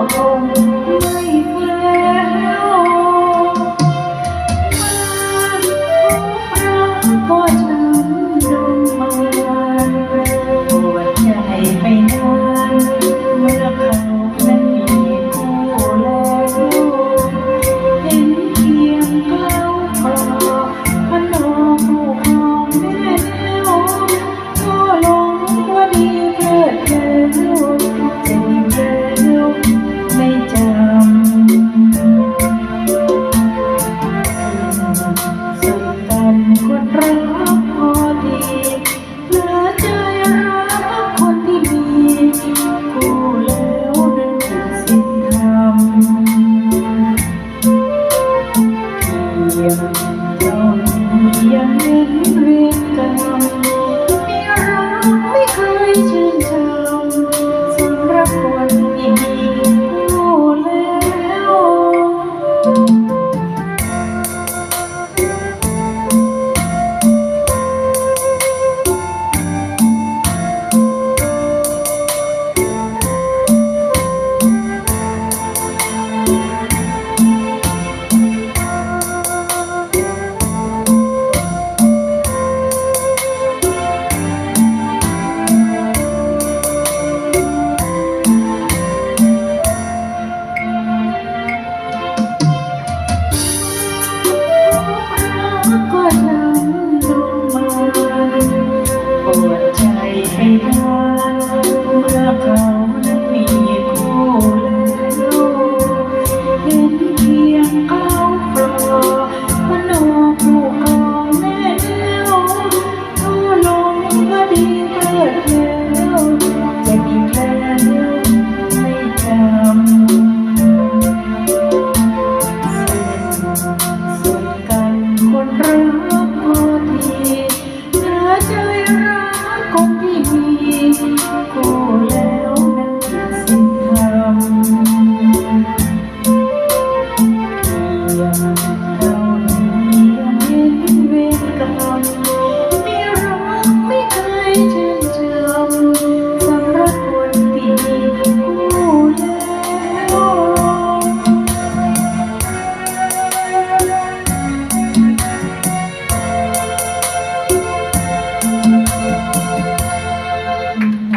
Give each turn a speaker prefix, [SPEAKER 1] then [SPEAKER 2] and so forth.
[SPEAKER 1] Oh. home. ยังเห็นเรียนกันไม่รักไม่เคยชื่นชม